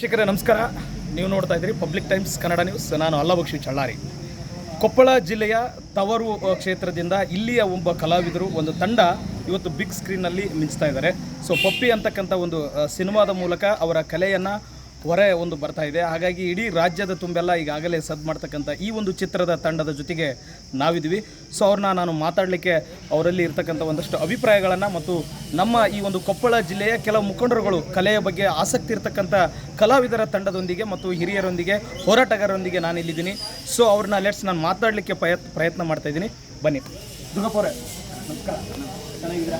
ವೀಕ್ಷಕರೇ, ನಮಸ್ಕಾರ. ನೀವು ನೋಡ್ತಾ ಇದ್ದೀರಿ ಪಬ್ಲಿಕ್ ಟೈಮ್ಸ್ ಕನ್ನಡ ನ್ಯೂಸ್ ನಾನು ಅಲ್ಲಭಕ್ಷಿ ಚಳ್ಳಾರಿ. ಕೊಪ್ಪಳ ಜಿಲ್ಲೆಯ ತವರು ಕ್ಷೇತ್ರದಿಂದ ಇಲ್ಲಿಯ ಒಬ್ಬ ಕಲಾವಿದರು ಒಂದು ತಂಡ ಇವತ್ತು ಬಿಗ್ ಸ್ಕ್ರೀನ್ನಲ್ಲಿ ಮಿಂಚ್ತಾ ಇದ್ದಾರೆ. ಸೊ ಪಪ್ಪಿ ಅಂತಕ್ಕಂಥ ಒಂದು ಸಿನಿಮಾದ ಮೂಲಕ ಅವರ ಕಲೆಯನ್ನು ಹೊರೆ ಒಂದು ಬರ್ತಾ ಇದೆ. ಹಾಗಾಗಿ ಇಡೀ ರಾಜ್ಯದ ತುಂಬೆಲ್ಲ ಈಗಾಗಲೇ ಸದ್ ಮಾಡ್ತಕ್ಕಂಥ ಈ ಒಂದು ಚಿತ್ರದ ತಂಡದ ಜೊತೆಗೆ ನಾವಿದ್ವಿ ಸೊ ಅವ್ರನ್ನ ನಾನು ಮಾತಾಡಲಿಕ್ಕೆ ಅವರಲ್ಲಿ ಇರ್ತಕ್ಕಂಥ ಒಂದಷ್ಟು ಅಭಿಪ್ರಾಯಗಳನ್ನು ಮತ್ತು ನಮ್ಮ ಈ ಒಂದು ಕೊಪ್ಪಳ ಜಿಲ್ಲೆಯ ಕೆಲವು ಮುಖಂಡರುಗಳು ಕಲೆಯ ಬಗ್ಗೆ ಆಸಕ್ತಿ ಇರ್ತಕ್ಕಂಥ ಕಲಾವಿದರ ತಂಡದೊಂದಿಗೆ ಮತ್ತು ಹಿರಿಯರೊಂದಿಗೆ ಹೋರಾಟಗಾರರೊಂದಿಗೆ ನಾನು ಇಲ್ಲಿದ್ದೀನಿ ಸೊ ಅವ್ರನ್ನ ಲೆಟ್ಸ್ ನಾನು ಮಾತಾಡಲಿಕ್ಕೆ ಪ್ರಯತ್ನ ಪ್ರಯತ್ನ ಮಾಡ್ತಾ ಇದ್ದೀನಿ. ಬನ್ನಿ. ದುರ್ಗಪ್ಪವ್ರೆ ನಮಸ್ಕಾರ. ಚೆನ್ನಾಗಿದ್ದೀರಾ?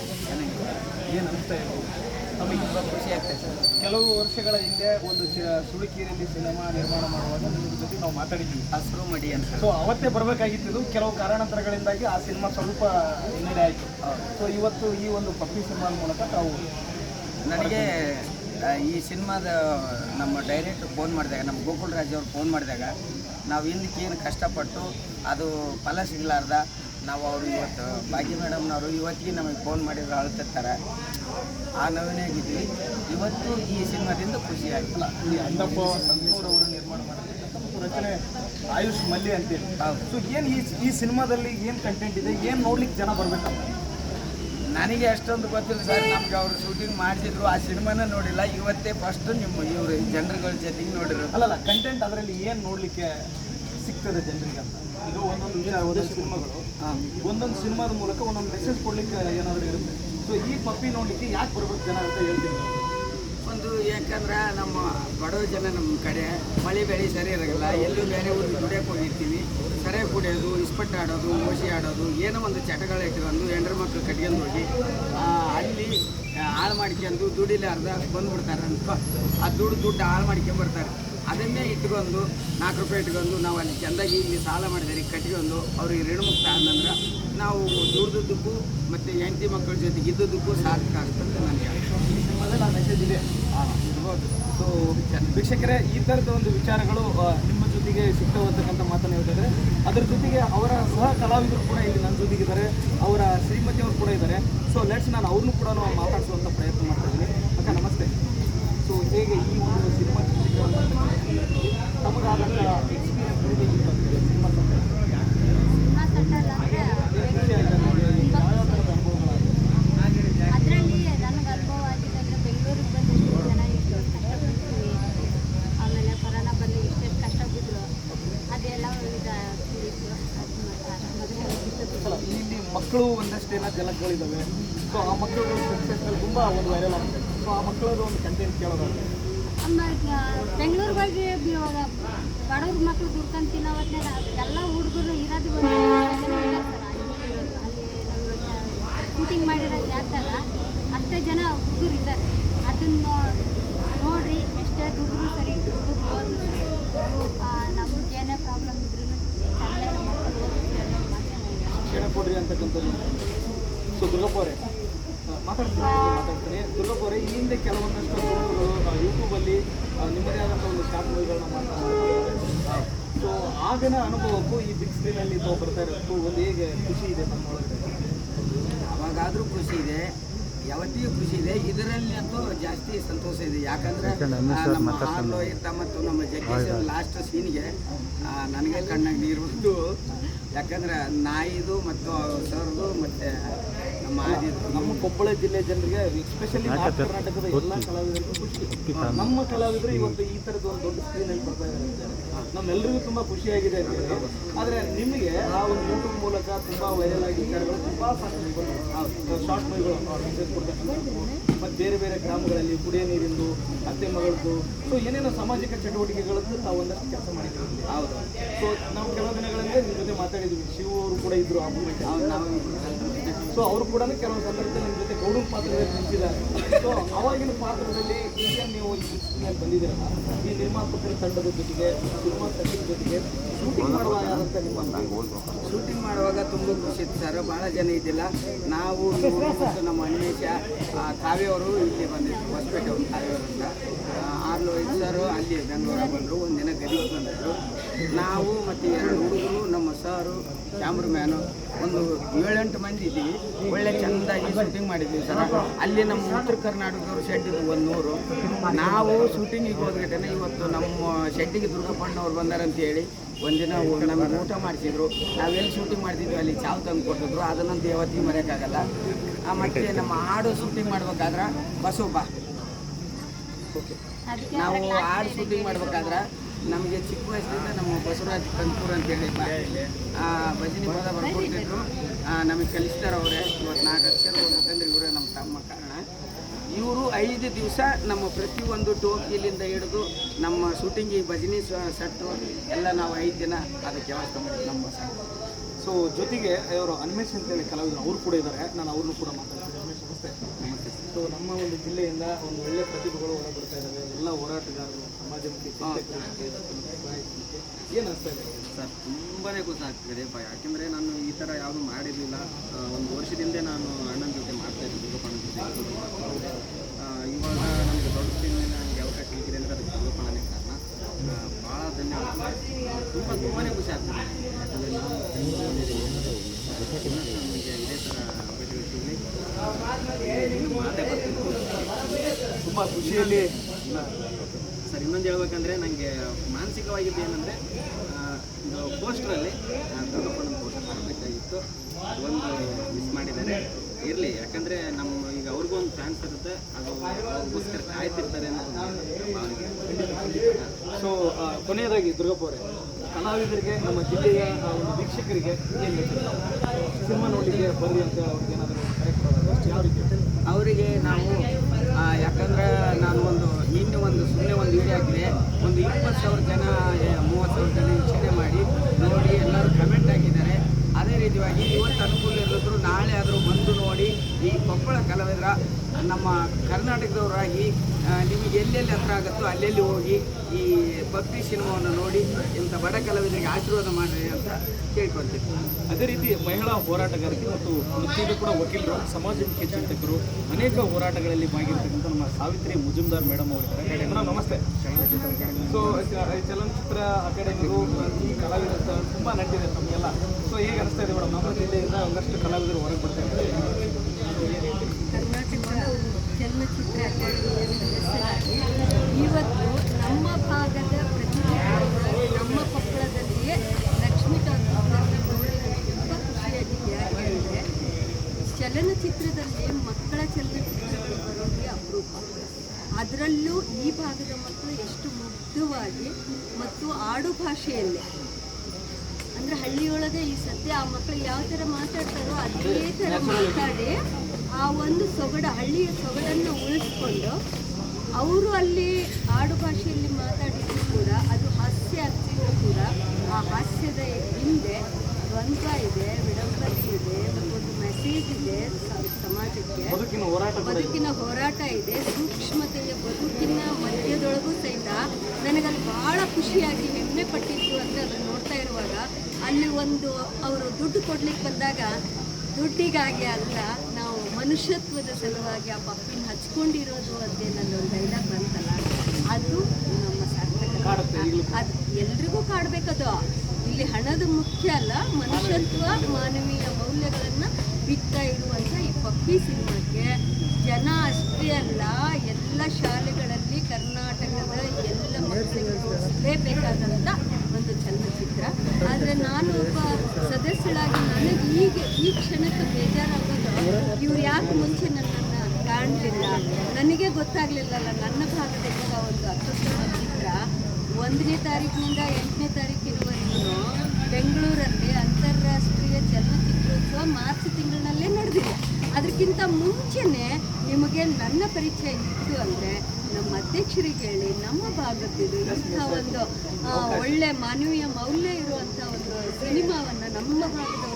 ಏನು ಅನಿಸ್ತಾ ಇದೆ? ನಮಗೆ ಖುಷಿ ಆಗ್ತದೆ. ಸರ್ ಕೆಲವು ವರ್ಷಗಳ ಹಿಂದೆ ಒಂದು ಸುಳುಕಿಯಲ್ಲಿ ಸುಳಿಕೀರಲ್ಲಿ ಸಿನಿಮಾ ನಿರ್ಮಾಣ ಮಾಡುವಾಗ ನಿಮ್ಮ ಜೊತೆ ನಾವು ಮಾತಾಡಿದ್ವಿ. ಹಸಿರು ಮಡಿ ಅಂತ. ಸೊ ಅವತ್ತೇ ಬರಬೇಕಾಗಿತ್ತು ಕೆಲವು ಕಾರಣಾಂತರಗಳಿಂದಾಗಿ ಆ ಸಿನಿಮಾ ಸ್ವಲ್ಪ ಹಿನ್ನಡೆ ಆಯಿತು. ಸೊ ಇವತ್ತು ಈ ಒಂದು ಪಪ್ಪಿ ಸಿನಿಮಾದ ಮೂಲಕ ತಾವು ನನಗೆ ಈ ಸಿನಿಮಾದ ನಮ್ಮ ಡೈರೆಕ್ಟರ್ ಫೋನ್ ಮಾಡಿದಾಗ ನಮ್ಮ ಗೋಕುಲ್ ರಾಜ್ ಅವ್ರು ಫೋನ್ ಮಾಡಿದಾಗ ನಾವು ಹಿಂದಕ್ಕೆ ಏನು ಕಷ್ಟಪಟ್ಟು ಅದು ಫಲ ಸಿಗಲಾರ್ದ ನಾವು ಅವರು ಇವತ್ತು ಭಾಗ್ಯ ಮೇಡಮ್ನವರು ಇವತ್ತಿಗೆ ನಮಗೆ ಫೋನ್ ಮಾಡಿದ್ರು ಅಳ್ತಿರ್ತಾರೆ. ಆ ನೋವಿನಾಗಿದ್ವಿ ಇವತ್ತು ಈ ಸಿನಿಮಾದಿಂದ ಖುಷಿ ಈ ಅಂದಪ್ಪ ಅವರು ನಿರ್ಮಾಣ ಮತ್ತು ರಚನೆ ಆಯುಷ್ ಮಲ್ಲಿ ಅಂತೇಳಿ. ಸೊ ಏನು ಈ ಈ ಸಿನಿಮಾದಲ್ಲಿ ಏನು ಕಂಟೆಂಟ್ ಇದೆ? ಏನು ನೋಡ್ಲಿಕ್ಕೆ ಜನ ಬರ್ಬೇಕಂತ? ನನಗೆ ಅಷ್ಟೊಂದು ಗೊತ್ತಿಲ್ಲ ಸರ್. ನಮ್ಗೆ ಅವರು ಶೂಟಿಂಗ್ ಮಾಡಿಸಿದ್ರು ಆ ಸಿನಿಮಾನ ನೋಡಿಲ್ಲ. ಇವತ್ತೇ ಫಸ್ಟ್ ನಿಮ್ಮ ಇವರು ಜನರುಗಳ ಜೊತೆಗೆ ನೋಡಿರೋದು. ಅಲ್ಲಲ್ಲ ಕಂಟೆಂಟ್ ಅದರಲ್ಲಿ ಏನು ನೋಡ್ಲಿಕ್ಕೆ ಸಿಗ್ತದೆ ಜನರಿಗೆ ಅಂತ. ಇದು ಒಂದೊಂದು ವಿಷಯ, ಒಂದೊಂದು ಸಿನಿಮಾಗಳು. ಒಂದೊಂದು ಸಿನಿಮಾದ ಮೂಲಕ ಒಂದೊಂದು ಮೆಸೇಜ್ ಕೊಡ್ಲಿಕ್ಕೆ ಏನಾದರೂ ಇರುತ್ತೆ. ಸೊ ಈ ಪಪ್ಪಿ ನೋಡ್ಲಿಕ್ಕೆ ಯಾಕೆ ಬರ್ಬೇಕು ಜನ ಅಂತ ಹೇಳ್ತೀನಿ. ಒಂದು ಯಾಕಂದ್ರೆ ನಮ್ಮ ಬಡವ ಜನ ನಮ್ಮ ಕಡೆ ಮಳೆ ಬೆಳೆ ಸರಿ ಇರೋಲ್ಲ, ಎಲ್ಲೂ ಬೇರೆ ಊರಿಗೆ ದುಡಿಯೋಕೆ ಹೋಗಿರ್ತೀವಿ. ಸರೆ ಕುಡಿಯೋದು ಇಸ್ಪಟ್ಟು ಆಡೋದು ಮೋಸಿ ಆಡೋದು, ಏನೋ ಒಂದು ಚಟಗಳು ಇಟ್ಕೊಂಡು ಹೆಂಡ್ರ ಮಕ್ಕಳು ಕಟ್ಕೊಂಡು ಹೋಗಿ ಅಲ್ಲಿ ಹಾಳು ಮಾಡ್ಕೊಂಡು ದುಡಿಲಾರ್ದ ಬಂದ್ಬಿಡ್ತಾರೆ ಅಂತ ಆ ದುಡ್ಡು ದುಡ್ಡು ಹಾಳು ಮಾಡ್ಕೊಂಡು ಬರ್ತಾರೆ. ಅದನ್ನೇ ಇಟ್ಕೊಂಡು ನಾಲ್ಕು ರೂಪಾಯಿ ಇಟ್ಕೊಂಡು ನಾವು ಅಲ್ಲಿ ಚೆಂದಾಗಿ ಇಲ್ಲಿ ಸಾಲ ಮಾಡಿದರೆ ಕಟ್ಕೊಂಡು ಅವ್ರಿಗೆ ಋಣಮುಕ್ತ ಆದಂದ್ರೆ ನಾವು ದುಡ್ದದ್ದಕ್ಕೂ ಮತ್ತು ಹೆಂಡತಿ ಮಕ್ಕಳ ಜೊತೆಗೆ ಇದ್ದದ್ದಕ್ಕೂ ಸಾಕಾಗುತ್ತೆ ಅಂತ ನನಗೆ ಹೇಳ್ತೀನಿ ಆ ಮೆಸೇಜ್ ಇದೆ. ಇರ್ಬೋದು ಸೊ ವೀಕ್ಷಕರೇ ಈ ಥರದ ಒಂದು ವಿಚಾರಗಳು ನಿಮ್ಮ ಜೊತೆಗೆ ಸಿಕ್ತವಂತಕ್ಕಂಥ ಮಾತನ್ನು ಹೇಳ್ತಿದ್ರೆ ಅದರ ಜೊತೆಗೆ ಅವರ ಸಹ ಕಲಾವಿದರು ಕೂಡ ಇಲ್ಲಿ ನನ್ನ ಜೊತೆಗಿದ್ದಾರೆ. ಅವರ ಶ್ರೀಮತಿಯವರು ಕೂಡ ಇದ್ದಾರೆ. ಸೊ ಲೆಟ್ಸ್ ನಾನು ಅವ್ರನ್ನೂ ಕೂಡ ಮಾತಾಡಿಸುವಂಥ ಪ್ರಯತ್ನ ಮಾಡ್ತಾ ಇದ್ದೀನಿ. ಹೇಗೆ ಈ ಒಂದು ಸಿನಿಮಾ ಅದರಲ್ಲಿ ನನಗೆ ಅನುಭವ ಬೆಂಗಳೂರಿಗೆ ಜನ ಕಷ್ಟಪಡ್ತೀವಿ ಆಮೇಲೆ ಬಂದು ಕಷ್ಟ ಅದೆಲ್ಲ ಇಲ್ಲಿ ಮಕ್ಕಳು ಒಂದಷ್ಟೇನ ಜಲಗಳಿದ್ದಾವೆ ಸೊ ಆ ಮಕ್ಕಳು ಸಕ್ಸಸ್ ತುಂಬ ಒಂದು ವೈರಲ್ ಆಗುತ್ತೆ ಸೊ ಆ ಮಕ್ಕಳದ್ದು ಒಂದು ಕಂಟೆಂಟ್ ಕೇಳೋದಾದ್ರೆ? ಆಮೇಲೆ ಬೆಂಗಳೂರಿಗೆ ಹೋಗಿ ಬಿ- ಇವಾಗ ಬಡವ್ರ ಮಕ್ಳು ದುಡ್ಕೊಂಡು ತಿನ್ನೋ ಹೊತ್ನ್ಯಾಗ ಎಲ್ಲ ಹುಡುಗರು ಇರೋದು ಶೂಟಿಂಗ್ ಮಾಡಿರೋ ಜಾಗದಾಗ ಅಷ್ಟೇ ಜನ ಹುಡುಗರು ಇದ್ದಾರೆ. ಅದನ್ನು ನೋಡ್ರಿ ಎಷ್ಟೇ ದುಡ್ಡು ಸರಿ ದುಡ್ಡು ನಮ್ಗೆ ಏನೇ ಪ್ರಾಬ್ಲಮ್ ಇದ್ರೂ ನಮ್ಮ ಮಕ್ಕಳು ಕೊಡ್ರಿ ಅಂತಕ್ಕಂಥದ್ದು. ಸೊ ದುರ್ಗಪ್ಪ ಅವರೇ ಮಾತಾಡ್ತೀನಿ ಮಾತಾಡ್ತೀನಿ ದುರ್ಗಪ್ಪ ಅವರೇ ಈ ಹಿಂದೆ ಕೆಲವೊಂದಷ್ಟು ಯೂಟ್ಯೂಬಲ್ಲಿ ನಿಮ್ಮದೇ ಆದಂಥ ಒಂದು ಶಾರ್ಟ್ ಮೂವಿಗಳನ್ನ ಮಾಡ್ತಾ ಸೊ ಆಗಿನ ಅನುಭವಕ್ಕೂ ಈ ಬಿಗ್ ಸ್ಕ್ರೀನಲ್ಲಿ ತಾವು ಬರ್ತಾ ಇರೋದಕ್ಕೂ ಒಂದು ಹೇಗೆ ಖುಷಿ ಇದೆ ನಮ್ಮ ಒಳಗಡೆ ಅವಾಗಾದರೂ ಖುಷಿ ಇದೆ ಯಾವತ್ತಿಗೂ ಖುಷಿ ಇದೆ. ಇದರಲ್ಲಿ ಅಂತೂ ಜಾಸ್ತಿ ಸಂತೋಷ ಇದೆ. ಯಾಕಂದ್ರೆ ನಮ್ಮ ಹಾಲು ಆರ್ಲೋಹಿತ ಮತ್ತು ನಮ್ಮ ಜಗ್ಗೇಶ್ ಲಾಸ್ಟ್ ಸೀನ್ಗೆ ನನಗೆ ಕಣ್ಣಾಗ ನೀರು ಬಂದು ಯಾಕಂದ್ರೆ ನಾಯಿದು ಮತ್ತು ಸರ್ದು ಮತ್ತು ನಮ್ಮ ನಮ್ಮ ಕೊಪ್ಪಳ ಜಿಲ್ಲೆ ಜನರಿಗೆ ಎಸ್ಪೆಷಲಿ ನಾರ್ತ್ ಕರ್ನಾಟಕದ ಎಲ್ಲ ಕಲಾವಿದರಿಗೂ ಖುಷಿ. ನಮ್ಮ ಕಲಾವಿದರು ಇವತ್ತು ಈ ಥರದ ಒಂದು ದೊಡ್ಡ ಸ್ಕ್ರೀನಲ್ಲಿ ಬರ್ತಾ ಇದ್ದಾರೆ. ನಮ್ಮೆಲ್ಲರಿಗೂ ತುಂಬ ಖುಷಿಯಾಗಿದೆ ಅಂತ ಆದ್ರೆ ನಿಮಗೆ ಆ ಒಂದು ಯೂಟ್ಯೂಬ್ ಮೂಲಕ ತುಂಬ ವೈರಲ್ ಆಗಿ ತುಂಬ ಶಾರ್ಟ್ ಮೂವಿಗಳು ಮೆಸೇಜ್ ಕೊಡ್ತಕ್ಕಂಥದ್ದು ಮತ್ತು ಬೇರೆ ಬೇರೆ ಗ್ರಾಮಗಳಲ್ಲಿ ಕುಡಿಯ ನೀರಿಂದು ಅತ್ತೆ ಮಗಳದ್ದು. ಸೊ ಏನೇನೋ ಸಾಮಾಜಿಕ ಚಟುವಟಿಕೆಗಳದ್ದು ತಾವು ಒಂದಷ್ಟು ಕೆಲಸ ಮಾಡಿದ್ದೀವಿ ಹೌದು. ಸೊ ನಾವು ಕೆಲವು ದಿನಗಳಲ್ಲಿ ಮಾತಾಡಿದ್ವಿ. ಶಿವ ಅವರು ಕೂಡ ಇದ್ರು ಆ ಸೊ ಅವರು ಕೂಡ ಕೆಲವು ಸಂದರ್ಭದಲ್ಲಿ ನಿಮ್ಮ ಜೊತೆ ಗೌಡ ಪಾತ್ರದಲ್ಲಿ ನಿಂತಿದ್ದಾರೆ. ಸೊ ಅವಾಗಿನ ಪಾತ್ರದಲ್ಲಿ ಈಗ ನೀವು ಬಂದಿದ್ದೀರಲ್ಲ ಈ ನಿರ್ಮಾಪಕರ ತಂಡದ ಜೊತೆಗೆ ಸಿನಿಮಾ ತಂಡದ ಜೊತೆಗೆ ಶೂಟಿಂಗ್ ಮಾಡುವಾಗ ಅಂತ ಶೂಟಿಂಗ್ ಮಾಡುವಾಗ ತುಂಬ ಖುಷಿ ಇತ್ತು ಸರ್. ಭಾಳ ಜನ ಇದ್ದಿಲ್ಲ. ನಾವು ನಮ್ಮ ಅನ್ವೇಷ ಆ, ಕಾವ್ಯ ಅವರು ಇಲ್ಲಿ ಬಂದಿದ್ರು. ಹೊಸಪೇಟೆ ಅವರು ಕಾವ್ಯವರು ಅಂತ. ಆರ್ಲು ಸರ್ ಅಲ್ಲಿ ಬೆಂಗಳೂರಿಗೆ ಬಂದರು. ಒಂದಿನ ಗದಿಗೆ ಬಂದರು ನಾವು ಮತ್ತು ಎರಡು ಹುಡುಗರು ನಮ್ಮ ಸಾರು ಕ್ಯಾಮ್ರಮ್ಯಾನು ಒಂದು ಏಳೆಂಟು ಮಂದಿ ಇದ್ದೀವಿ. ಒಳ್ಳೆ ಚೆಂದಾಗಿ ಶೂಟಿಂಗ್ ಮಾಡಿದ್ವಿ ಸರ್. ಅಲ್ಲಿ ನಮ್ಮ ಉತ್ತರ ಕರ್ನಾಟಕದವರು ಶೆಡ್ ಇದು ಒಂದು ನೂರು. ನಾವು ಶೂಟಿಂಗಿಗೆ ಹೋದ್ಗಟ್ಟೆ ಇವತ್ತು ನಮ್ಮ ಶೆಡ್ಡಿಗೆ ದುರ್ಗಪ್ಪಣ್ಣವ್ರು ಬಂದಾರಂತ ಹೇಳಿ ಒಂದಿನ ನಮಗೆ ಊಟ ಮಾಡಿಸಿದ್ರು. ನಾವೆಲ್ಲಿ ಶೂಟಿಂಗ್ ಮಾಡ್ತಿದ್ವಿ ಅಲ್ಲಿ ಚಾವು ತಂದು ಕೊಟ್ಟಿದ್ರು. ಅದನ್ನಂತೂ ಯಾವತ್ತಿಗೆ ಮರೆಯೋಕ್ಕಾಗಲ್ಲ. ಮತ್ತು ಮತ್ತೆ ನಮ್ಮ ಹಾಡು ಶೂಟಿಂಗ್ ಮಾಡ್ಬೇಕಾದ್ರೆ ಅದಕ್ಕೆ ನಾವು ಹಾಡು ಶೂಟಿಂಗ್ ಮಾಡ್ಬೇಕಾದ್ರೆ ನಮಗೆ ಚಿಕ್ಕ ವಯಸ್ಸಿನಿಂದ ನಮ್ಮ ಬಸವರಾಜ್ ಕಂಕೂರ್ ಅಂತೇಳಿ ಆ, ಭಜನೆ ಪದ ಬರ್ಕೊಡ್ತಿದ್ರು ಆ, ನಮಗೆ ಕಲಿಸ್ತಾರೆ ಅವರೇ. ಇವತ್ತು ನಾಲ್ಕು ಅಕ್ಷರ ಓದಬೇಕಂದ್ರೆ ಇವರೇ ನಮ್ಮ ತಮ್ಮ ಕಾರಣ. ಇವರು ಐದು ದಿವಸ ನಮ್ಮ ಪ್ರತಿಯೊಂದು ಟೋಕಿಲಿಂದ ಹಿಡಿದು ನಮ್ಮ ಶೂಟಿಂಗಿಗೆ ಭಜನಿ ಭಜನೆ ಸೆಟ್ಟು ಎಲ್ಲ ನಾವು ಐದು ದಿನ ಅದಕ್ಕೆ ವ್ಯವಸ್ಥೆ ಮಾಡಿದ್ವಿ ನಮ್ಮ ಸರ್ ಸೊ ಜೊತೆಗೆ ಅವರು ಅನ್ಮೇಷ್ ಅಂತೇಳಿ ಕಲಾವಿದರು. ಅವರು ಕೂಡ ಇದ್ದಾರೆ ನಾನು ಅವ್ರನ್ನೂ ಕೂಡ ಮಾತಾಡ್ತೀನಿ. ನಮಸ್ತೆ. ಸೊ ನಮ್ಮ ಒಂದು ಜಿಲ್ಲೆಯಿಂದ ಒಂದು ಒಳ್ಳೆ ಪ್ರತಿಭೆಗಳು ಹೊರ ಬರ್ತಾ ಇದ್ದಾವೆ ಎಲ್ಲ ಹೋರಾಟಗಾರರು, ಸಮಾಜಮುಖಿ ಏನು ಅನಿಸ್ತಾ ಇದೆ? ಸರ್ ತುಂಬಾ ಖುಷಿ ಆಗ್ತಿದೆ ಯಾಕೆಂದರೆ ನಾನು ಈ ಥರ ಯಾವುದು ಮಾಡಿರಲಿಲ್ಲ. ಒಂದು ವರ್ಷದಿಂದ ನಾನು ಅಣ್ಣನ ಜೊತೆ ಮಾಡ್ತಾ ಇದ್ದೆ ದುರ್ಗಪ್ಪನ ಜೊತೆ. ಇವಾಗ ನಮಗೆ ದೊಡ್ಡ ಸಿನಿಮಾ ನನಗೆ ಅವಕಾಶ ಸಿಕ್ಕಿದೆ ಅಂದರೆ ಅದಕ್ಕೆ ದುರ್ಗಪ್ಪನೇ ಕಾರಣ. ಭಾಳ ಧನ್ಯವಾದ. ತುಂಬ ತುಂಬಾ ಖುಷಿ ಆಗ್ತಿದೆ ಯಾಕಂದರೆ ನಾವು ಇನ್ನಷ್ಟು ನಮಗೆ ಇದೇ ಥರ ಅವಕಾಶಗಳು ಸಿಗಲಿ ಇನ್ನೂ ಮಾತೇ ಬರ್ತಿಲ್ಲ ತುಂಬ ಖುಷಿಯಲ್ಲಿ. ಸರ್ ಇನ್ನೊಂದು ಹೇಳ್ಬೇಕಂದ್ರೆ ನನಗೆ ಮಾನಸಿಕವಾಗಿದ್ದು ಏನಂದರೆ ಪೋಸ್ಟ್ರಲ್ಲಿ ದುರ್ಗಪ್ಪನ ಪೋಸ್ಟರ್ ಮಾಡಬೇಕಾಗಿತ್ತು. ಅದೊಂದು ಮಿಸ್ ಮಾಡಿದ್ದಾರೆ. ಇರಲಿ ಯಾಕಂದರೆ ನಮ್ಮ ಈಗ ಅವ್ರಿಗೂ ಒಂದು ಫ್ಯಾನ್ಸ್ ಇರುತ್ತೆ ಅದು ಅವ್ರಿಗೋಸ್ಕರ ಕಾಯ್ತಿರ್ತಾರೆ ಒಂದು ಸೊ ಕೊನೆಯದಾಗಿ ದುರ್ಗಪ್ಪ ಅವರೇ ಕಲಾವಿದರಿಗೆ ನಮ್ಮ ಜಿಲ್ಲೆಯ ಒಂದು ವೀಕ್ಷಕರಿಗೆ ಏನು ಸಿನಿಮಾ ನೋಡಲಿಕ್ಕೆ ಬರ್ರಿ ಅಂತ ಅವ್ರಿಗೆ ಏನಾದರೂ ಕರೆಕ್ಟ್ ಯಾವ ರೀತಿ ಅವರಿಗೆ ನಾವು ಯಾಕಂದ್ರೆ ನಾನು ಒಂದು ನಿನ್ನೆ ಒಂದು ಸುಮ್ಮನೆ ಒಂದು ವಿಡಿಯೋ ಹಾಕಿದೆ. ಒಂದು ಇಪ್ಪತ್ತು ಸಾವಿರ ಜನ ಮೂವತ್ತು ಸಾವಿರ ಜನ ವೀಕ್ಷಣೆ ಮಾಡಿ, ನೋಡಿ, ಎಲ್ಲರೂ ಕಮೆಂಟ್ ಹಾಕಿದ್ದಾರೆ. ಅದೇ ರೀತಿಯಾಗಿ ಇವತ್ತು ಅನುಕೂಲ ಇಲ್ಲದ್ರು ನಾಳೆ ಆದರೂ ಬಂದು ನೋಡಿ, ಈ ಕೊಪ್ಪಳ ಕಲಾವಿದರ ನಮ್ಮ ಕರ್ನಾಟಕದವರಾಗಿ ನಿಮಗೆ ಎಲ್ಲೆಲ್ಲಿ ಹತ್ರ ಆಗುತ್ತೋ ಅಲ್ಲೆಲ್ಲಿ ಹೋಗಿ ಈ ಭಕ್ತಿ ಸಿನಿಮಾವನ್ನು ನೋಡಿ ಇಂಥ ಬಡ ಕಲಾವಿದರಿಗೆ ಆಶೀರ್ವಾದ ಮಾಡಿರಿ ಅಂತ ಕೇಳ್ಕೊಳ್ತೀವಿ. ಅದೇ ರೀತಿ ಮಹಿಳಾ ಹೋರಾಟಗಾರರಿಗೆ ಮತ್ತು ವೃತ್ತಿಗೂ ಕೂಡ ವಕೀಲರು ಸಮಾಜಮುಖಿ ಚಿಂತಕರು ಅನೇಕ ಹೋರಾಟಗಳಲ್ಲಿ ಭಾಗಿರ್ತಕ್ಕಂಥ ನಮ್ಮ ಸಾವಿತ್ರಿ ಮುಜುಮ್ದಾರ್ ಮೇಡಮ್ ಅವರು ನಮಸ್ತೆ. ಸೊ ಚಲನಚಿತ್ರ ಅಕಾಡೆಮಿಗೂ ಈ ಕಲಾವಿದರು ತುಂಬ ನಡೆದಿದೆ ನಮಗೆಲ್ಲ ಸೊ ಹೇಗೆ ಅನಿಸ್ತಾ ಇದೆ ಮೇಡಮ್? ನಮ್ಮ ಜಿಲ್ಲೆಯಿಂದ ಒಂದಷ್ಟು ಕಲಾವಿದರು ಹೊರಗೆ ಬರ್ತಾ ಇದ್ದಾರೆ ಚಲನಚಿತ್ರ ಅಕಾಡೆಮಿಯ ಸದಸ್ಯರಾಗಿ ಇವತ್ತು ನಮ್ಮ ಭಾಗದ ಪ್ರತಿಭೆಗಳನ್ನು ನಮ್ಮ ಕೊಪ್ಪಳದಲ್ಲಿಯೇ ಲಕ್ಷ್ಮೀ ನೋಡಿ ನನಗೆ ತುಂಬ ಖುಷಿಯಾಗಿದೆ ಯಾಕೆಂದರೆ ಚಲನಚಿತ್ರದಲ್ಲಿ ಮಕ್ಕಳ ಚಲನಚಿತ್ರಗಳು ಬರೋದೇ ಅಪರೂಪ. ಅದರಲ್ಲೂ ಈ ಭಾಗದ ಮಕ್ಕಳು ಎಷ್ಟು ಮುಗ್ಧವಾಗಿ ಮತ್ತು ಆಡು ಭಾಷೆಯಲ್ಲೇ. ಅಂದರೆ ಹಳ್ಳಿಯೊಳಗೆ ಈ ಸದ್ಯ ಆ ಮಕ್ಕಳು ಯಾವ ಥರ ಮಾತಾಡ್ತಾರೋ ಅದೇ ಥರ ಮಾತಾಡಿ ಆ ಒಂದು ಸೊಗಡ ಹಳ್ಳಿಯ ಸೊಗಡನ್ನು ಉಳಿಸ್ಕೊಂಡು ಅವರು ಅಲ್ಲಿ ಆಡು ಭಾಷೆಯಲ್ಲಿ ಮಾತಾಡಿದ್ರು ಕೂಡ ಅದು ಹಾಸ್ಯ ಅರ್ಜಿದ್ರು ಕೂಡ. ಆ ಹಾಸ್ಯದ ಹಿಂದೆ ದ್ವಂದ್ವ ಇದೆ ವಿಡಂಬನೆ ಇದೆ ಒಂದು ಮೆಸೇಜ್ ಇದೆ ಸಮಾಜಕ್ಕೆ. ಬದುಕಿನ ಹೋರಾಟ ಇದೆ. ಸೂಕ್ಷ್ಮತೆಯ ಬದುಕಿನ ಮಧ್ಯದೊಳಗೂ ಸಹಿತ ನನಗಲ್ಲಿ ಭಾಳ ಖುಷಿಯಾಗಿ ಹೆಮ್ಮೆ ಪಟ್ಟಿತ್ತು. ಅಂದರೆ ಅದನ್ನು ನೋಡ್ತಾ ಇರುವಾಗ ಅಲ್ಲಿ ಒಂದು ಅವರು ದುಡ್ಡು ಕೊಡ್ಲಿಕ್ಕೆ ಬಂದಾಗ ದುಡ್ಡಿಗಾಗಿ ಅಲ್ಲ ನಾವು ಮನುಷ್ಯತ್ವದ ಸಲುವಾಗಿ ಆ ಪಪ್ಪಿನ ಹಚ್ಕೊಂಡಿರೋದು ಅದೇ ನನ್ನೊಂದು ಡೈಲಾಗ್ ಬಂತಲ್ಲ? ಅದು ನಮ್ಮ ಸಾರ್ಥಕ ಅದು ಎಲ್ರಿಗೂ ಕಾಡಬೇಕದು. ಇಲ್ಲಿ ಹಣದ ಮುಖ್ಯ ಅಲ್ಲ ಮನುಷ್ಯತ್ವ ಮಾನವೀಯ ಮೌಲ್ಯಗಳನ್ನು ಬಿತ್ತಾ ಇರುವಂಥ ಈ ಪಪ್ಪಿ ಸಿನಿಮಾಕ್ಕೆ. ಜನ ಅಷ್ಟೇ ಅಲ್ಲ ಎಲ್ಲ ಶಾಲೆಗಳಲ್ಲಿ ಕರ್ನಾಟಕದ ಎಲ್ಲ ಮಕ್ಕಳಿಗೂ ಒಂದು ಚಲನಚಿತ್ರ. ಆದರೆ ನಾನು ಒಬ್ಬ ಸದಸ್ಯಳಾಗಿ ನನಗೆ ಈಗ ಈ ಕ್ಷಣಕ್ಕೆ ಬೇಜಾರಾಗೋದು ಇವ್ರು ಯಾಕೆ ಮುಂಚೆ ನನ್ನನ್ನು ಕಾಣಲಿಲ್ಲ? ನನಗೆ ಗೊತ್ತಾಗ್ಲಿಲ್ಲಲ್ಲ ನನ್ನ ಭಾಗದಿಂದ ಒಂದು ಅತ್ಯುತ್ತಮ ಚಿತ್ರ. ಒಂದನೇ ತಾರೀಕಿನಿಂದ ಎಂಟನೇ ತಾರೀಕಿನವರೆಗೂ ಬೆಂಗಳೂರಲ್ಲಿ ಅಂತಾರಾಷ್ಟ್ರೀಯ ಚಲನಚಿತ್ರೋತ್ಸವ ಮಾರ್ಚ್ ತಿಂಗಳಿನಲ್ಲೇ ನಡೆದಿದೆ. ಅದಕ್ಕಿಂತ ಮುಂಚೆನೇ ನಿಮಗೆ ನನ್ನ ಪರಿಚಯ ಇತ್ತು ಅಂದರೆ ನಮ್ಮ ಅಧ್ಯಕ್ಷರಿಗೆ ಹೇಳಿ ನಮ್ಮ ಭಾಗದಲ್ಲಿ ಇಂಥ ಒಂದು ಒಳ್ಳೆ ಮಾನವೀಯ ಮೌಲ್ಯ ಇರುವಂಥ ಒಂದು ಸಿನಿಮಾವನ್ನು ನಮ್ಮ ಭಾಗದವರು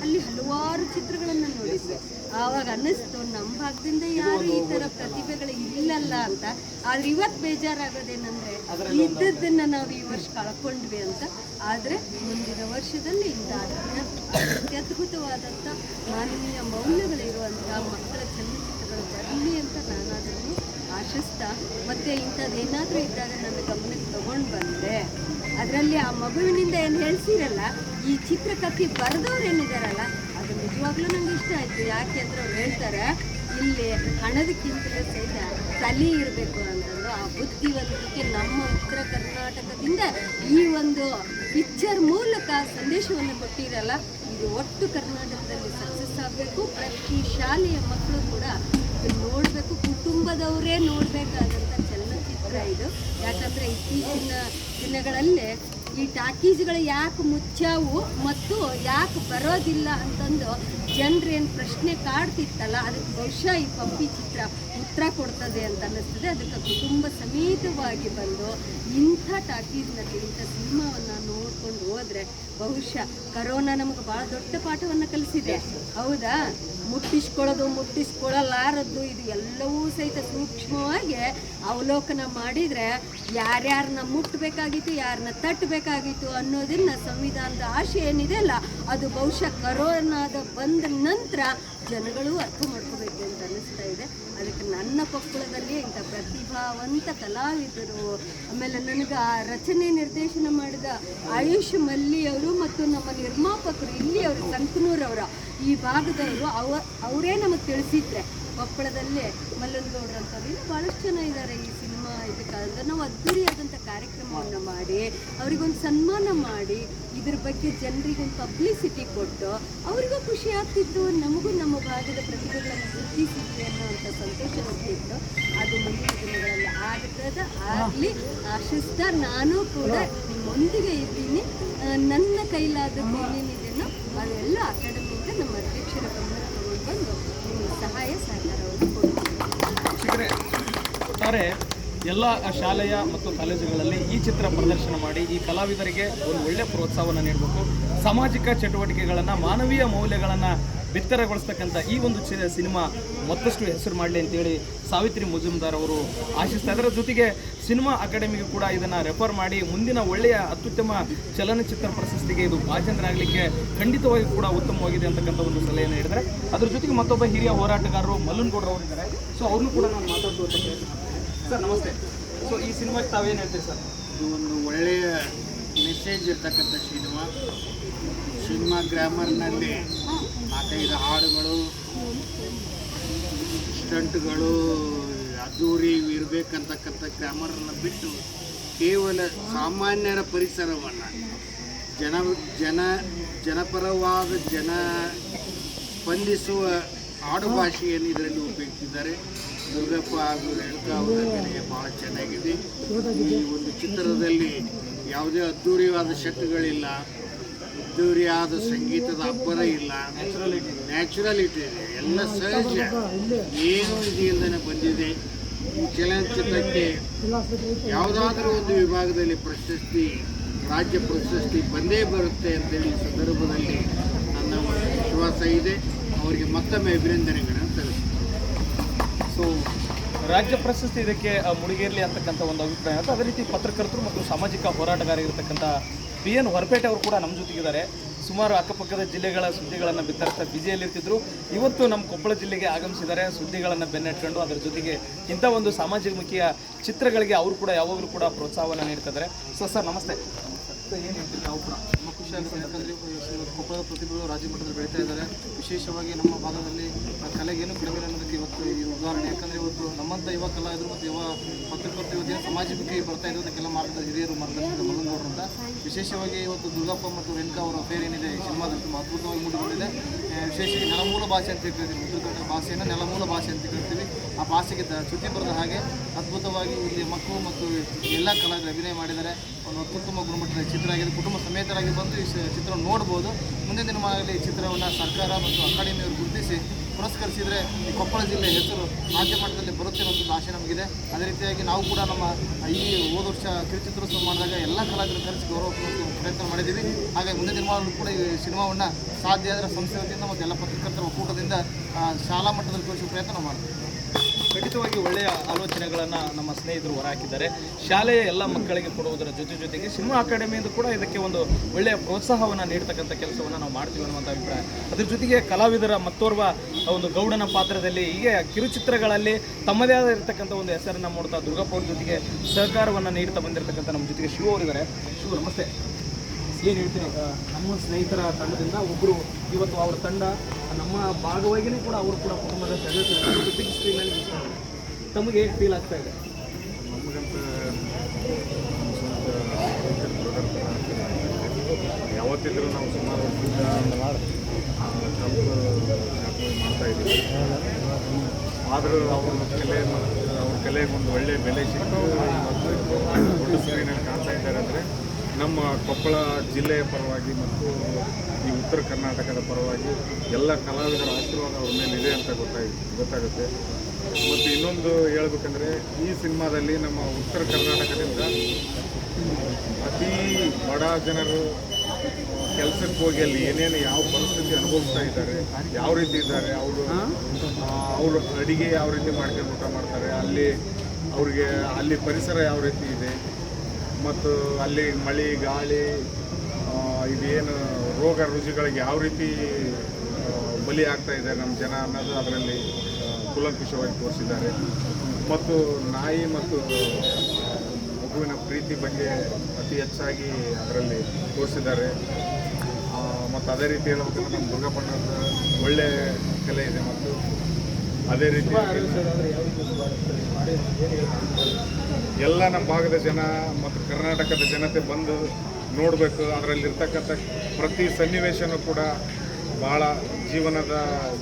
ಅಲ್ಲಿ ಹಲವಾರು ಚಿತ್ರಗಳನ್ನು ನೋಡಿದ್ವಿ. ಆವಾಗ ಅನ್ನಿಸ್ತು ನಮ್ಮ ಭಾಗದಿಂದ ಯಾರು ಈ ಥರ ಪ್ರತಿಭೆಗಳು ಇಲ್ಲಲ್ಲ ಅಂತ. ಆದ್ರೆ ಇವತ್ತು ಬೇಜಾರಾಗೋದೇನಂದ್ರೆ, ಇದ್ದದ್ದನ್ನು ನಾವು ಈ ವರ್ಷ ಕಳ್ಕೊಂಡ್ವಿ ಅಂತ. ಆದರೆ ಮುಂದಿನ ವರ್ಷದಲ್ಲಿ ಇಂಥ ಅತ್ಯ- ಅತ್ಯದ್ಭುತವಾದಂಥ ಮಾನವೀಯ ಮೌಲ್ಯಗಳಿರುವಂಥ ಮಕ್ಕಳ ಚಲನಚಿತ್ರಗಳು ಬರಲಿ ಅಂತ ನಾನು ಆಶಿಸ್ತಾ, ಮತ್ತೆ ಇಂಥದ್ದೇನಾದರೂ ಇದ್ದಾಗ ನನ್ನ ಗಮನಕ್ಕೆ ತಗೊಂಡು ಬಂದರೆ ಅದರಲ್ಲಿ ಆ ಮಗುವಿನಿಂದ ಏನು ಹೇಳ್ಸಿರಲ್ಲ, ಈ ಚಿತ್ರಕಥೆ ಬರೆದವ್ರು ಏನಿದಾರಲ್ಲ, ಅದು ನಿಜವಾಗ್ಲೂ ನಂಗೆ ಇಷ್ಟ ಆಯಿತು. ಯಾಕೆ ಅಂದ್ರೆ ಅವ್ರು ಹೇಳ್ತಾರೆ, ಇಲ್ಲಿ ಹಣದಕ್ಕಿಂತಲೂ ಸಹಿತ ತಲೆ ಇರಬೇಕು ಅಂತಂದು ಆ ಬುದ್ಧಿವಂತಿಕೆ ನಮ್ಮ ಉತ್ತರ ಕರ್ನಾಟಕದಿಂದ ಈ ಒಂದು ಪಿಕ್ಚರ್ ಮೂಲಕ ಸಂದೇಶವನ್ನು ಕೊಟ್ಟಿರಲ್ಲ, ಇದು ಒಟ್ಟು ಕರ್ನಾಟಕದಲ್ಲಿ ಸಕ್ಸಸ್ ಆಗಬೇಕು. ಪ್ರತಿ ಶಾಲೆಯ ಮಕ್ಕಳು ಕೂಡ ನೋಡಬೇಕು. ಕುಟುಂಬದವರೇ ಚಲನಚಿತ್ರ ಇದು. ಯಾಕಂದರೆ ಇತ್ತೀಚಿನ ದಿನಗಳಲ್ಲೇ ಈ ಟಾಕೀಸ್ಗಳು ಯಾಕೆ ಮುಚ್ಚಾವು ಮತ್ತು ಯಾಕೆ ಬರೋದಿಲ್ಲ ಅಂತಂದು ಜನರೇನು ಪ್ರಶ್ನೆ ಕಾಡ್ತಿತ್ತಲ್ಲ, ಅದಕ್ಕೆ ಬಹುಶಃ ಈ ಪಪ್ಪಿ ಚಿತ್ರ ಉತ್ತರ ಕೊಡ್ತದೆ ಅಂತ ಅನ್ನಿಸ್ತದೆ. ಅದಕ್ಕೆ ಕುಟುಂಬ ಸಮೇತವಾಗಿ ಬಂದು ಇಂಥ ಟಾಕೀಸ್ನಲ್ಲಿ ಇಂಥ ಸಿನಿಮಾವನ್ನು ನೋಡ್ಕೊಂಡು ಹೋದರೆ ಬಹುಶಃ ಕರೋನಾ ನಮಗೆ ಭಾಳ ದೊಡ್ಡ ಪಾಠವನ್ನು ಕಲಿಸಿದೆ. ಹೌದಾ? ಮುಟ್ಟಿಸ್ಕೊಳ್ಳೋದು ಮುಟ್ಟಿಸ್ಕೊಳ್ಳಲಾರದ್ದು ಇದು ಎಲ್ಲವೂ ಸಹಿತ ಸೂಕ್ಷ್ಮವಾಗಿ ಅವಲೋಕನ ಮಾಡಿದರೆ ಯಾರ್ಯಾರನ್ನ ಮುಟ್ಟಬೇಕಾಗಿತ್ತು ಯಾರನ್ನ ತಟ್ಟಬೇಕಾಗಿತ್ತು ಅನ್ನೋದನ್ನ ಸಂವಿಧಾನದ ಆಶೆ ಏನಿದೆ ಅಲ್ಲ, ಅದು ಬಹುಶಃ ಕರೋನಾದ ಬಂದ ನಂತರ ಜನಗಳು ಅರ್ಥ ಮಾಡ್ಕೋಬೇಕು ಅಂತ ಅನ್ನಿಸ್ತಾ ಇದೆ. ಅದಕ್ಕೆ ನನ್ನ ಪಕ್ಕುಳದಲ್ಲಿ ಇಂಥ ಪ್ರತಿಭಾವಂತ ಕಲಾವಿದರು, ಆಮೇಲೆ ನನಗೆ ಆ ರಚನೆ ನಿರ್ದೇಶನ ಮಾಡಿದ ಆಯುಷ್ ಮಲ್ಲಿಯವರು ಮತ್ತು ನಮ್ಮ ನಿರ್ಮಾಪಕರು ಇಲ್ಲಿಯವರು, ಸಂಕನೂರವರ ಈ ಭಾಗದವರು ಅವ ಅವರೇ ನಮಗೆ ತಿಳಿಸಿದ್ರೆ ಕೊಪ್ಪಳದಲ್ಲೇ ಮಲ್ಲನಗೌಡ್ರು ಅಂತವ್ರು ಭಾಳಷ್ಟು ಜನ ಇದ್ದಾರೆ ಈ ಸಿನಿಮಾ ಇದಕ್ಕಾದ್ರೆ ನಾವು ಅದ್ದೂರಿಯಾದಂಥ ಕಾರ್ಯಕ್ರಮವನ್ನು ಮಾಡಿ ಅವರಿಗೊಂದು ಸನ್ಮಾನ ಮಾಡಿ ಇದ್ರ ಬಗ್ಗೆ ಜನರಿಗೊಂದು ಪಬ್ಲಿಸಿಟಿ ಕೊಟ್ಟು ಅವರಿಗೂ ಖುಷಿ ಆಗ್ತಿತ್ತು ನಮಗೂ ನಮ್ಮ ಭಾಗದ ಪ್ರತಿಭೆಗಳನ್ನು ಗುರುತಿಸಿದ್ವಿ ಅನ್ನೋವಂಥ ಸಂತೋಷ ಆಗ್ತಿತ್ತು ಅದು ಮುಂದಿನ ದಿನಗಳಲ್ಲಿ ಆಗ್ತದ ಆಗಲಿ. ಆಶಿಸ್ತಾ ನಾನು ಕೂಡ ನಿಮ್ಮೊಂದಿಗೆ ಇದ್ದೀನಿ. ಆ, ನನ್ನ ಕೈಲಾದ ಏನೇನಿದೆಯೋ ಅದೆಲ್ಲ ಅಕಾಡೆಮಿಯಿಂದ ನಮ್ಮ ಅಧ್ಯಕ್ಷರ ಗಮನ ತಗೊಂಡು ಬಂದು ನಿಮ್ಮ ಸಹಾಯ ಸಹಕಾರವನ್ನು ಕೊಡ್ತೀವಿ ಎಲ್ಲ ಶಾಲೆಯ ಮತ್ತು ಕಾಲೇಜುಗಳಲ್ಲಿ ಈ ಚಿತ್ರ ಪ್ರದರ್ಶನ ಮಾಡಿ ಈ ಕಲಾವಿದರಿಗೆ ಒಂದು ಒಳ್ಳೆಯ ಪ್ರೋತ್ಸಾಹವನ್ನು ನೀಡಬೇಕು. ಸಾಮಾಜಿಕ ಚಟುವಟಿಕೆಗಳನ್ನು, ಮಾನವೀಯ ಮೌಲ್ಯಗಳನ್ನು ಬಿತ್ತರಗೊಳಿಸ್ತಕ್ಕಂಥ ಈ ಒಂದು ಸಿನಿಮಾ ಮತ್ತಷ್ಟು ಹೆಸರು ಮಾಡಲಿ ಅಂತೇಳಿ ಸಾವಿತ್ರಿ ಮುಜುಮ್ದಾರ್ ಅವರು ಆಶಿಸ್ತಾ ಅದರ ಜೊತೆಗೆ ಸಿನಿಮಾ ಅಕಾಡೆಮಿಗೂ ಕೂಡ ಇದನ್ನು ರೆಫರ್ ಮಾಡಿ ಮುಂದಿನ ಒಳ್ಳೆಯ ಅತ್ಯುತ್ತಮ ಚಲನಚಿತ್ರ ಪ್ರಶಸ್ತಿಗೆ ಇದು ಭಾಜನರಾಗಲಿಕ್ಕೆ ಖಂಡಿತವಾಗಿ ಕೂಡ ಉತ್ತಮವಾಗಿದೆ ಅಂತಕ್ಕಂಥ ಒಂದು ಸಲಹೆಯನ್ನು ನೀಡಿದ್ದಾರೆ. ಅದ್ರ ಜೊತೆಗೆ ಮತ್ತೊಬ್ಬ ಹಿರಿಯ ಹೋರಾಟಗಾರರು ಮಲ್ಲನಗೌಡರು ಅವರಿದ್ದಾರೆ ಸೊ ಅವ್ರನ್ನೂ ಕೂಡ ನಾನು ಮಾಡ್ತೀನಿ. ಸರ್, ನಮಸ್ತೆ. ಸೊ ಈ ಸಿನಿಮಾಗೆ ತಾವೇನು ಹೇಳ್ತೀರಿ ಸರ್? ಇದು ಒಂದು ಒಳ್ಳೆಯ ಮೆಸೇಜ್ ಇರ್ತಕ್ಕಂಥ ಸಿನಿಮಾ. ಸಿನಿಮಾ ಗ್ರಾಮರ್ನಲ್ಲಿ ನಾಲ್ಕೈದು ಹಾಡುಗಳು, ಸ್ಟಂಟ್ಗಳು, ಅದ್ದೂರಿ ಇರಬೇಕಂತಕ್ಕಂಥ ಗ್ರಾಮರನ್ನು ಬಿಟ್ಟು ಕೇವಲ ಸಾಮಾನ್ಯರ ಪರಿಸರವನ್ನು ಜನ ಜನ, ಜನಪರವಾದ ಜನ ಸ್ಪಂದಿಸುವ ಆಡುಭಾಷೆಯನ್ನು ಇದರಲ್ಲಿ ಉಪಯೋಗಿಸಿದ್ದಾರೆ. ದುರ್ಗಪ್ಪ ಹಾಗೂ ರೇಣುಕಾ ಅವರ ಅಭಿನಯ ಭಾಳ ಚೆನ್ನಾಗಿದೆ. ಈ ಒಂದು ಚಿತ್ರದಲ್ಲಿ ಯಾವುದೇ ಅದ್ದೂರಿಯಾದ ಶಕ್ತಿಗಳಿಲ್ಲ ಅದ್ದೂರಿಯಾದ ಸಂಗೀತದ ಅಬ್ಬರ ಇಲ್ಲ. ನ್ಯಾಚುರಲಿಟಿ ಇದೆ. ಎಲ್ಲ ಸಹಜ. ಏನು ಇದೆಯಿಂದನೇ ಬಂದಿದೆ. ಈ ಚಲನಚಿತ್ರಕ್ಕೆ ಯಾವುದಾದ್ರೂ ಒಂದು ವಿಭಾಗದಲ್ಲಿ ಪ್ರಶಸ್ತಿ, ರಾಜ್ಯ ಪ್ರಶಸ್ತಿ ಬಂದೇ ಬರುತ್ತೆ ಅಂತೇಳಿ ಈ ಸಂದರ್ಭದಲ್ಲಿ ನನ್ನ ಒಂದು ವಿಶ್ವಾಸ ಇದೆ. ಅವರಿಗೆ ಮತ್ತೊಮ್ಮೆ ಅಭಿನಂದನೆಗಳನ್ನು ತಿಳಿಸ್ತೀನಿ ಸೊ ರಾಜ್ಯ ಪ್ರಶಸ್ತಿ ಇದಕ್ಕೆ ಮುಳುಗೇರಲಿ ಅಂತಕ್ಕಂಥ ಒಂದು ಅಭಿಪ್ರಾಯ. ಅಂತ ಅದೇ ರೀತಿ ಪತ್ರಕರ್ತರು ಮತ್ತು ಸಾಮಾಜಿಕ ಹೋರಾಟಗಾರ ಇರತಕ್ಕಂಥ ಪಿ ಎನ್ ಹೊರಪೇಟೆ ಅವರು ಕೂಡ ನಮ್ಮ ಜೊತೆಗಿದ್ದಾರೆ. ಸುಮಾರು ಅಕ್ಕಪಕ್ಕದ ಜಿಲ್ಲೆಗಳ ಸುದ್ದಿಗಳನ್ನು ಬಿತ್ತರಿಸ್ತಾ ಬ್ಯುಸಿಯಲ್ಲಿರ್ತಿದ್ರು ಇವತ್ತು ನಮ್ಮ ಕೊಪ್ಪಳ ಜಿಲ್ಲೆಗೆ ಆಗಮಿಸಿದ್ದಾರೆ. ಸುದ್ದಿಗಳನ್ನು ಬೆನ್ನೆಟ್ಕೊಂಡು ಅದರ ಜೊತೆಗೆ ಇಂಥ ಒಂದು ಸಾಮಾಜಿಕಮುಖಿಯ ಚಿತ್ರಗಳಿಗೆ ಅವರು ಕೂಡ ಯಾವಾಗಲೂ ಕೂಡ ಪ್ರೋತ್ಸಾಹವನ್ನು ನೀಡ್ತಿದ್ದಾರೆ ಸೊ ಸರ್ ನಮಸ್ತೆ. ಸೊ ಏನು ಹೇಳ್ತೀರಿ? ನಾವು ಕೂಡ. ಕೊಪ್ಪಳದ ಪ್ರತಿಭೆಗಳು ರಾಜ್ಯ ಮಟ್ಟದಲ್ಲಿ ಬೆಳೀತಾ ಇದ್ದಾರೆ. ವಿಶೇಷವಾಗಿ ನಮ್ಮ ಭಾಗದಲ್ಲಿ ಕಲೆಗೇನು ಕಡಿಮೆ ಅನ್ನೋದಕ್ಕೆ ಇವತ್ತು ಈ ಉದಾಹರಣೆ. ಯಾಕಂದರೆ ಇವತ್ತು ನಮ್ಮಂಥ ಯುವ ಕಲಾವಿದರು ಮತ್ತು ಯುವ ಪತ್ರಕರ್ತರು ಇವತ್ತಿನ ಸಮಾಜಕ್ಕೆ ಬರ್ತಾ ಇರೋದಕ್ಕೆಲ್ಲ ಮಾರ್ಗದ ಹಿರಿಯರು ಮಾರ್ಗದರ್ಶನ ಮಲ್ಲನಗೌಡರು ಅಂತ ವಿಶೇಷವಾಗಿ ಇವತ್ತು ದುರ್ಗಪ್ಪ ಮತ್ತು ರೇಣುಕಾ ಅವರ ಅಫೇರ್ ಏನಿದೆ, ಈ ಸಿನಿಮಾದಲ್ಲಿ ತುಂಬ ಅದ್ಭುತವಾಗಿ ಮೂಡಿಕೊಂಡಿದೆ. ವಿಶೇಷವಾಗಿ ನೆಲಮೂಲ ಭಾಷೆ ಅಂತ ಹೇಳ್ತೀವಿ ಉತ್ತರ ಕನ್ನಡ ಭಾಷೆಯನ್ನು ನೆಲಮೂಲ ಭಾಷೆ ಅಂತ ಹೇಳ್ತೀವಿ ಆ ಭಾಷೆಗೆ ಚ್ಯುತಿ ಬರದ ಹಾಗೆ ಅದ್ಭುತವಾಗಿ ಇಲ್ಲಿ ಮಕ್ಕಳು ಮತ್ತು ಎಲ್ಲ ಕಲಾವಿದರು ಅಭಿನಯ ಮಾಡಿದ್ದಾರೆ. ಒಂದು ಅತ್ಯುತ್ತಮ ಗುಣಮಟ್ಟದ ಚಿತ್ರ ಆಗಿದೆ. ಕುಟುಂಬ ಸಮೇತರಾಗಿ ಬಂದು ಈ ಚಿತ್ರ ನೋಡ್ಬೋದು. ಮುಂದಿನ ದಿನಮಾನಗಳಲ್ಲಿ ಈ ಚಿತ್ರವನ್ನು ಸರ್ಕಾರ ಮತ್ತು ಅಕಾಡೆಮಿಯವರು ಗುರುತಿಸಿ ಪುರಸ್ಕರಿಸಿದರೆ ಈ ಕೊಪ್ಪಳ ಜಿಲ್ಲೆ ಹೆಸರು ರಾಜ್ಯ ಮಟ್ಟದಲ್ಲಿ ಬರುತ್ತೆ ಒಂದು ಆಶೆ ನಮಗಿದೆ. ಅದೇ ರೀತಿಯಾಗಿ ನಾವು ಕೂಡ ನಮ್ಮ ಈ ಹೋದ ವರ್ಷ ಕಿರುಚಿತ್ರೋತ್ಸವ ಮಾಡಿದಾಗ ಎಲ್ಲ ಕಲಾವಿದರು ಕರೆಸಿ ಗೌರವ ಪ್ರಯತ್ನ ಮಾಡಿದ್ದೀವಿ. ಹಾಗೆ ಮುಂದಿನ ದಿನಮಾನಗಳು ಕೂಡ ಈ ಸಿನಿಮಾವನ್ನು ಸಾಧ್ಯ ಆದರೆ ಸಂಸ್ಥೆ ವತಿಯಿಂದ ಮತ್ತು ಎಲ್ಲ ಪತ್ರಕರ್ತರ ಒಕ್ಕೂಟದಿಂದ ಶಾಲಾ ಮಟ್ಟದಲ್ಲಿ ತೋರಿಸುವ ಪ್ರಯತ್ನ ಮಾಡ್ತೀವಿ. ಖಂಡಿತವಾಗಿ ಒಳ್ಳೆಯ ಆಲೋಚನೆಗಳನ್ನು ನಮ್ಮ ಸ್ನೇಹಿತರು ಹೊರಹಾಕಿದ್ದಾರೆ. ಶಾಲೆಯ ಎಲ್ಲ ಮಕ್ಕಳಿಗೆ ಕೊಡುವುದರ ಜೊತೆ ಜೊತೆಗೆ ಸಿನಿಮಾ ಅಕಾಡೆಮಿಯಿಂದ ಕೂಡ ಇದಕ್ಕೆ ಒಂದು ಒಳ್ಳೆಯ ಪ್ರೋತ್ಸಾಹವನ್ನು ನೀಡ್ತಕ್ಕಂಥ ಕೆಲಸವನ್ನು ನಾವು ಮಾಡ್ತೀವಿ ಅನ್ನುವಂಥ ಅಭಿಪ್ರಾಯ. ಅದ್ರ ಜೊತೆಗೆ ಕಲಾವಿದರ ಮತ್ತೋರ್ವ ಒಂದು ಗೌಡನ ಪಾತ್ರದಲ್ಲಿ ಹೀಗೆ ಕಿರುಚಿತ್ರಗಳಲ್ಲಿ ತಮ್ಮದೇ ಆದ ಇರತಕ್ಕಂಥ ಒಂದು ಹೆಸರನ್ನು ಮೂಡ್ತಾ ದುರ್ಗಪ್ಪ ಜೊತೆಗೆ ಸಹಕಾರವನ್ನು ನೀಡ್ತಾ ಬಂದಿರತಕ್ಕಂಥ ನಮ್ಮ ಜೊತೆಗೆ ಶಿವ ಅವರಿದ್ದಾರೆ ಶಿವ ನಮಸ್ತೆ. ಏನು ಹೇಳ್ತೀನಿ ನಮ್ಮ ಸ್ನೇಹಿತರ ತಂಡದಿಂದ ಒಬ್ಬರು ಇವತ್ತು ಅವರ ತಂಡ ನಮ್ಮ ಭಾಗವಾಗಿಯೂ ಕೂಡ ಅವರು ಕೂಡ ಕುಟುಂಬದ ಸದಸ್ಯರು ಬಿಗ್ ಸ್ಕ್ರೀನಲ್ಲಿ ತಮಗೆ ಹೇಗೆ ಫೀಲ್ ಆಗ್ತಾ ಇದೆ? ಯಾವತ್ತಿದ್ರು ನಾವು ಸುಮಾರು ಮಾಡ್ತಾ ಇದ್ದೀವಿ. ಆದರೂ ಅವ್ರ ಕಲೆ, ಅವ್ರ ಕಲೆಗೆ ಒಂದು ಒಳ್ಳೆಯ ಬೆಲೆ ಸಿಕ್ಕು ಸ್ಕ್ರೀನಲ್ಲಿ ಕಾಣ್ತಾ ಇದ್ದಾರೆ ಅಂದರೆ ನಮ್ಮ ಕೊಪ್ಪಳ ಜಿಲ್ಲೆಯ ಪರವಾಗಿ ಮತ್ತು ಈ ಉತ್ತರ ಕರ್ನಾಟಕದ ಪರವಾಗಿ ಎಲ್ಲ ಕಲಾವಿದರ ಆಶೀರ್ವಾದ ಅವ್ರ ಮೇಲೆ ಇದೆ ಅಂತ ಗೊತ್ತಾಗಿ ಗೊತ್ತಾಗುತ್ತೆ. ಮತ್ತು ಇನ್ನೊಂದು ಹೇಳ್ಬೇಕಂದ್ರೆ ಈ ಸಿನಿಮಾದಲ್ಲಿ ನಮ್ಮ ಉತ್ತರ ಕರ್ನಾಟಕದಿಂದ ಅತಿ ಬಡ ಜನರು ಕೆಲಸಕ್ಕೆ ಹೋಗಿ ಅಲ್ಲಿ ಏನೇನು ಯಾವ ಪರಿಸ್ಥಿತಿ ಅನುಭವಿಸ್ತಾ ಇದ್ದಾರೆ ಯಾವ ರೀತಿ ಇದ್ದಾರೆ ಅವರು ಅವರು ಅಡಿಗೆ ಯಾವ ರೀತಿ ಮಾಡ್ಕೊಂಡು ಊಟ ಮಾಡ್ತಾರೆ ಅಲ್ಲಿ ಅವ್ರಿಗೆ ಅಲ್ಲಿ ಪರಿಸರ ಯಾವ ರೀತಿ ಇದೆ ಮತ್ತು ಅಲ್ಲಿ ಮಳೆ, ಗಾಳಿ ಇದೇನು ರೋಗ ರುಜಿಗಳಿಗೆ ಯಾವ ರೀತಿ ಬಲಿ ಆಗ್ತಾ ಇದೆ ನಮ್ಮ ಜನ ಅನ್ನೋದು ಅದರಲ್ಲಿ ಕುಲಂಕುಷವಾಗಿ ತೋರಿಸಿದ್ದಾರೆ. ಮತ್ತು ನಾಯಿ ಮತ್ತು ಮಗುವಿನ ಪ್ರೀತಿ ಬಗ್ಗೆ ಅತಿ ಹೆಚ್ಚಾಗಿ ಅದರಲ್ಲಿ ತೋರಿಸಿದ್ದಾರೆ. ಮತ್ತು ಅದೇ ರೀತಿ ಹೇಳ್ಬೇಕಂದ್ರೆ ನಮ್ಮ ದುರ್ಗಪ್ಪಣ್ಣದ ಒಳ್ಳೆಯ ಕಲೆ ಇದೆ ಮತ್ತು ಅದೇ ರೀತಿ ಎಲ್ಲ ನಮ್ಮ ಭಾಗದ ಜನ ಮತ್ತು ಕರ್ನಾಟಕದ ಜನತೆ ಬಂದು ನೋಡಬೇಕು. ಅದರಲ್ಲಿರ್ತಕ್ಕಂಥ ಪ್ರತಿ ಸನ್ನಿವೇಶನೂ ಕೂಡ ಬಹಳ ಜೀವನದ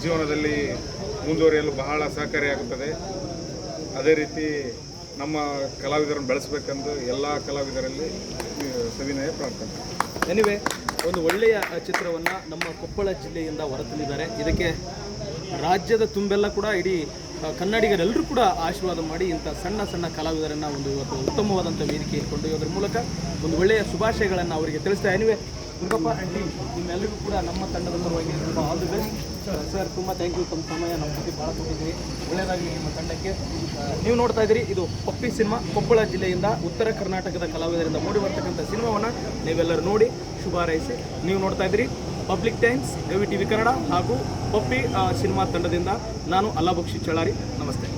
ಜೀವನದಲ್ಲಿ ಮುಂದುವರಿಯಲು ಬಹಳ ಸಹಕಾರಿಯಾಗುತ್ತದೆ. ಅದೇ ರೀತಿ ನಮ್ಮ ಕಲಾವಿದರನ್ನು ಬೆಳೆಸಬೇಕೆಂದು ಎಲ್ಲ ಕಲಾವಿದರಲ್ಲಿ ಸವಿನಯ ಪ್ರಾರ್ಥನೆ. ಎನಿವೆ ಒಂದು ಒಳ್ಳೆಯ ಚಿತ್ರವನ್ನು ನಮ್ಮ ಕೊಪ್ಪಳ ಜಿಲ್ಲೆಯಿಂದ ಹೊರತಂದಿದ್ದಾರೆ. ಇದಕ್ಕೆ ರಾಜ್ಯದ ತುಂಬೆಲ್ಲ ಕೂಡ ಇಡೀ ಕನ್ನಡಿಗರೆಲ್ಲರೂ ಕೂಡ ಆಶೀರ್ವಾದ ಮಾಡಿ ಇಂಥ ಸಣ್ಣ ಸಣ್ಣ ಕಲಾವಿದರನ್ನು ಒಂದು ಇವತ್ತು ಉತ್ತಮವಾದಂಥ ವೇದಿಕೆ ಕೊಂಡೊಯ್ಯೋದ್ರ ಮೂಲಕ ಒಂದು ಒಳ್ಳೆಯ ಶುಭಾಶಯಗಳನ್ನು ಅವರಿಗೆ ತಿಳಿಸ್ತಾ ಎನಿವೆ ದುರ್ಗಪ್ಪ ಟೀಮ್ ನಿಮ್ಮೆಲ್ಲರಿಗೂ ಕೂಡ ನಮ್ಮ ತಂಡದ ಪರವಾಗಿ ತುಂಬ ಆಲ್ ದಿ ಬೆಸ್ಟ್ ಸರ್ ತುಂಬ ಥ್ಯಾಂಕ್ ಯು ತಮ್ಮ ಸಮಯ ನಮ್ಮ ಜೊತೆ ಭಾಳ ಕೊಟ್ಟಿದ್ದೀರಿ. ಒಳ್ಳೆಯದಾಗಲಿ ನಿಮ್ಮ ತಂಡಕ್ಕೆ. ನೀವು ನೋಡ್ತಾ ಇದ್ದೀರಿ, ಇದು ಪಪ್ಪಿ ಸಿನಿಮಾ, ಕೊಪ್ಪಳ ಜಿಲ್ಲೆಯಿಂದ ಉತ್ತರ ಕರ್ನಾಟಕದ ಕಲಾವಿದರಿಂದ ಮೂಡಿ ಬರ್ತಕ್ಕಂಥ ಸಿನಿಮಾವನ್ನು ನೀವೆಲ್ಲರೂ ನೋಡಿ, ಶುಭಾರೈಸಿ. ನೀವು ನೋಡ್ತಾ ಇದ್ದೀರಿ public times V T V Kannada ಹಾಗೂ ಪಪ್ಪಿ ಸಿನಿಮಾ ತಂಡದಿಂದ ನಾನು ಅಲ್ಲಾ ಬಕ್ಷಿ ಚಳ್ಳಾರಿ. ನಮಸ್ತೆ.